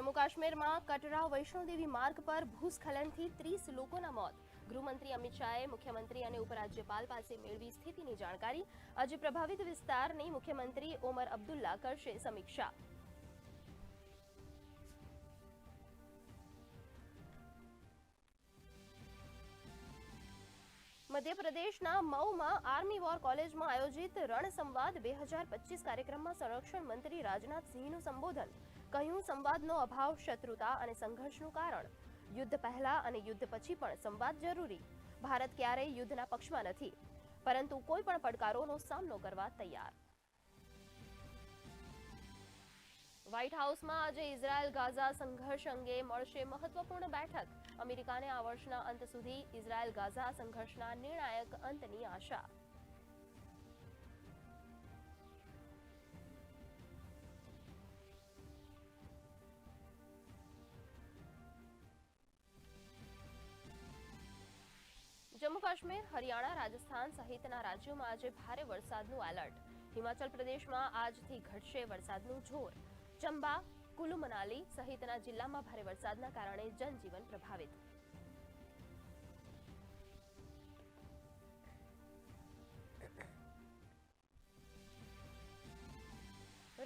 જમ્મુ કાશ્મીરમાં કટરા વૈષ્ણોદેવી માર્ગ પર ભૂસ્ખલનથી ત્રીસ લોકોના મોત. ગૃહમંત્રી અમિત શાહે મુખ્યમંત્રી અને ઉપરાજ્યપાલ પાસે મેળવી સ્થિતિની જાણકારી. આજે પ્રભાવિત વિસ્તારની મુખ્યમંત્રી ઓમર અબ્દુલ્લા કરશે સમીક્ષા. મધ્યપ્રદેશના મઉમાં આર્મી વોર કોલેજમાં આયોજિત રણ સંવાદ બે હજાર પચીસ કાર્યક્રમમાં સંરક્ષણ મંત્રી રાજનાથસિંહનું સંબોધન. કહ્યું સંવાદનો અભાવ શત્રુતા અને સંઘર્ષનું કારણ? યુદ્ધ પહેલા અને યુદ્ધ પછી પણ સંવાદ જરૂરી. ભારત ક્યારેય યુદ્ધના પક્ષમાં નથી. પરંતુ કોઈ પણ પડકારોનો સામનો કરવા તૈયાર. વ્હાઇટ હાઉસમાં આજે ઇઝરાયલ ગાઝા સંઘર્ષ અંગે મળશે મહત્વપૂર્ણ બેઠક. અમેરિકાને આ વર્ષના અંત સુધી ઇઝરાયલ ગાઝા સંઘર્ષના નિર્ણાયક અંતની આશા. કાશ્મીર, હરિયાણા, રાજસ્થાન સહિતના રાજ્યોમાં આજે ભારે વરસાદનું એલર્ટ હિમાચલ પ્રદેશમાં આજથી ઘટશે વરસાદનું જોર. ચંબા, કુલુ, મનાલી સહિતના જિલ્લામાં ભારે વરસાદના કારણે જનજીવન પ્રભાવિત.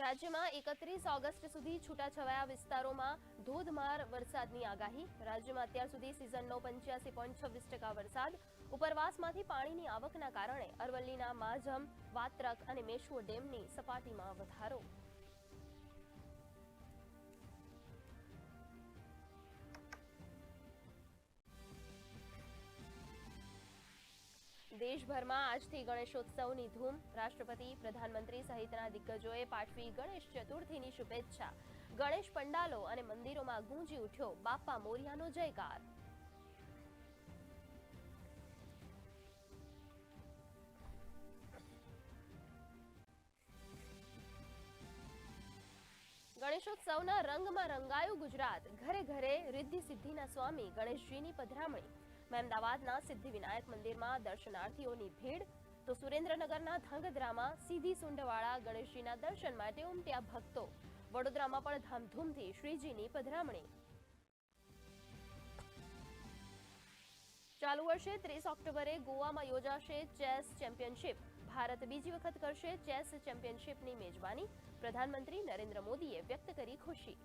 રાજ્યમાં એકત્રીસ ઓગસ્ટ સુધી છૂટાછવાયા વિસ્તારોમાં ધોધમાર વરસાદની આગાહી. રાજ્યમાં અત્યાર સુધી સિઝનનો પંચ્યાસી પોઈન્ટ છવ્વીસ ટકા વરસાદ. ઉપરવાસમાંથી પાણીની આવકના કારણે અરવલ્લીના માઝમ વાત્રક અને મેશ્વો ડેમની સપાટીમાં વધારો. દેશભરમાં આજથી ગણેશોત્સવની ધૂમ. રાષ્ટ્રપતિ, પ્રધાનમંત્રી સહિતના દિગ્ગજોએ પાઠવી ગણેશ ચતુર્થીની શુભેચ્છા. ગણેશ પંડાલો અને મંદિરોમાં ગુંજી ઉઠ્યો બાપા મોરિયાનો જયકાર. ગણેશોત્સવના રંગમાં રંગાયું ગુજરાત. ઘરે ઘરે રિદ્ધિ સિદ્ધિના સ્વામી ગણેશજીની પધરામણી. મહેમદાવાદના સિદ્ધિવિનાયક મંદિરમાં દર્શનાર્થીઓની ભીડ, તો સુરેન્દ્રનગરના ધંગધ્રામાં સીધી સુંડવાળા ગણેશજીના દર્શન માટે ઉમટ્યા ભક્તો. વડોદરામાં પણ ધામધૂમથી શ્રીજીની પધરામણી. ચાલુ વર્ષે ત્રીસ ઓક્ટોબરે ગોવામાં યોજાશે ચેસ ચેમ્પિયનશિપ. ભારત બીજી વખત કરશે ચેસ ચેમ્પિયનશિપની મેજબાની. પ્રધાનમંત્રી નરેન્દ્ર મોદીએ વ્યક્ત કરી ખુશી.